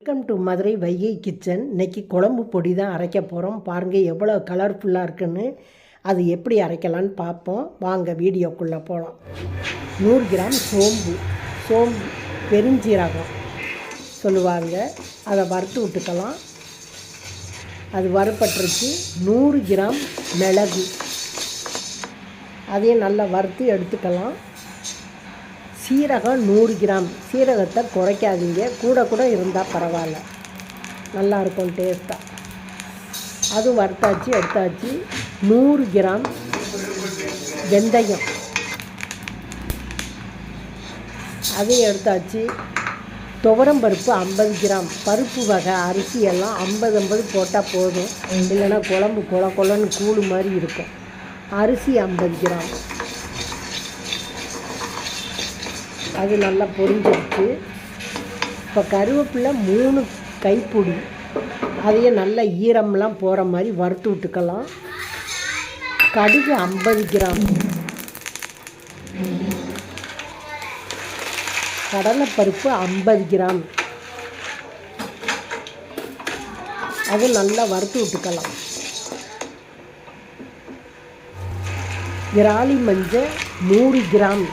Welcome to Madurai Vaigai kitchen இன்னைக்கு குழம்பு பொடி தான் அரைக்க போகிறோம் பாருங்கள் எவ்வளோ கலர்ஃபுல்லாக இருக்குன்னு. அது எப்படி அரைக்கலான்னு பார்ப்போம். வாங்க வீடியோக்குள்ளே போகலாம் நூறு கிராம் சோம்பு. சோம்பு பெருஞ்சீரகம் சொல்லுவாங்க. அதை வறுத்து விட்டுக்கலாம். அது வறுப்பட்டுருச்சு நூறு கிராம் மிளகு. அதையும் நல்லா வறுத்து எடுத்துக்கலாம். சீரகம் நூறு கிராம். சீரகத்தை குறைக்காதீங்க. கூட கூட இருந்தால் பரவாயில்ல. நல்லா இருக்கும் டேஸ்ட்டாக அதுவும் வறுத்தாச்சு எடுத்தாச்சு. நூறு கிராம் வெந்தயம். அதையும் எடுத்தாச்சு. துவரம் பருப்பு ஐம்பது கிராம். பருப்பு வகை அரிசி எல்லாம் ஐம்பது ஐம்பது போட்டால் போதும். இல்லைன்னா குழம்பு கொல கொலன்னு கூழு மாதிரி இருக்கும். அரிசி ஐம்பது கிராம். அது நல்லா பொரிஞ்சிருச்சு. இப்போ கருவேப்பிலை மூணு கைப்பொடி. அதையும் நல்ல ஈரம்லாம் போகிற மாதிரி வறுத்து விட்டுக்கலாம். கடுகு ஐம்பது கிராம். கடலைப்பருப்பு ஐம்பது கிராம். அது நல்லா வறுத்து விட்டுக்கலாம். இறாலி மஞ்சள் நூறு கிராம்.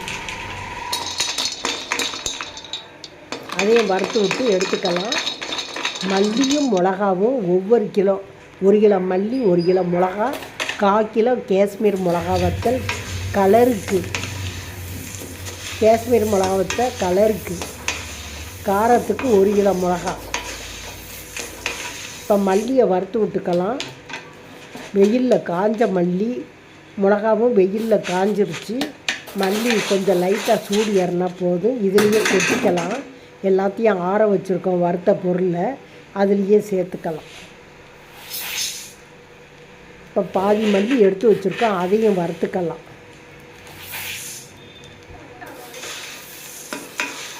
அதையும் வறுத்து விட்டு எடுத்துக்கலாம். மல்லியும் மிளகாவும் ஒவ்வொரு கிலோ ஒரு கிலோ மல்லி ஒரு கிலோ மிளகா கால் கிலோ காஷ்மீர் மிளகா வத்தல் கலருக்கு. காஷ்மீர் மிளகா வத்தல் கலருக்கு. காரத்துக்கு ஒரு கிலோ மிளகா. இப்போ மல்லியை வறுத்து விட்டுக்கலாம். வெயிலில் காஞ்ச மல்லி மிளகாவும் வெயிலில் காஞ்சிருச்சு. மல்லி கொஞ்சம் லைட்டாக சூடு ஏறினா போதும். இதுலேயே கொட்டிக்கலாம். எல்லாத்தையும் ஆற வச்சுருக்கோம் வறுத்த பொருளை. அதுலேயே சேர்த்துக்கலாம். இப்போ பாதி மல்லி எடுத்து வச்சுருக்கோம் அதையும் வறுத்துக்கலாம்.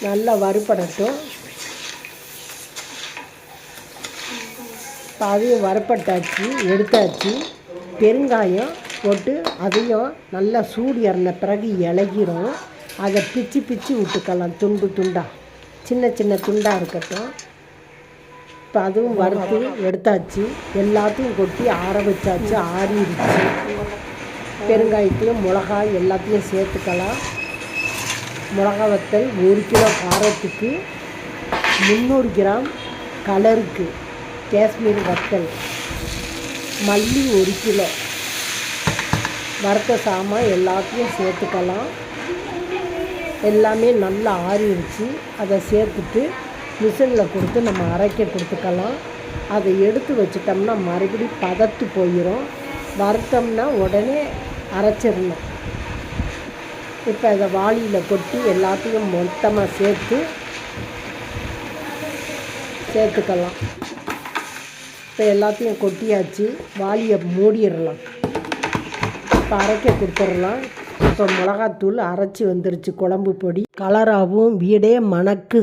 நல்லா வறுப்படட்டும் இப்போ அதையும் வறுப்பட்டாச்சு எடுத்தாச்சு. பெருங்காயம் போட்டு அதையும் நல்லா சூடு இறந்த பிறகு இலகிரும். அதை பிச்சு பிச்சு விட்டுக்கலாம் துண்டு துண்டாக சின்ன சின்ன துண்டாக இருக்கட்டும். இப்போ அதுவும் வறுத்து எடுத்தாச்சு. எல்லாத்தையும் கொட்டி ஆற வச்சாச்சு ஆறிடுச்சு பெருங்காயத்தையும் மிளகாய் எல்லாத்தையும் சேர்த்துக்கலாம். மிளகா வத்தல் ஒரு கிலோ காரத்துக்கு முந்நூறு கிராம் கலருக்கு காஷ்மீர் வத்தல். மல்லி ஒரு கிலோ. வறுத்த சாமான் எல்லாத்தையும் சேர்த்துக்கலாம். எல்லாமே நல்லா ஆறிடுச்சு அதை சேர்த்துட்டு மிஷினில் கொடுத்து நம்ம அரைக்க கொடுத்துக்கலாம். அதை எடுத்து வச்சிட்டோம்னா மறுபடியும் பதத்து போயிடும் வறுத்தோம்னா உடனே அரைச்சிடணும். இப்போ அதை வாளியில் கொட்டி எல்லாத்தையும் மொத்தமாக சேர்த்து சேர்த்துக்கலாம். இப்போ எல்லாத்தையும் கொட்டியாச்சு. வாளியை மூடிடலாம். இப்போ அரைக்க கொடுத்துடலாம். இப்போ மிளகாத்தூள் அரைச்சி வந்துருச்சு குழம்பு பொடி. கலராகவும் வீடே மணக்குது.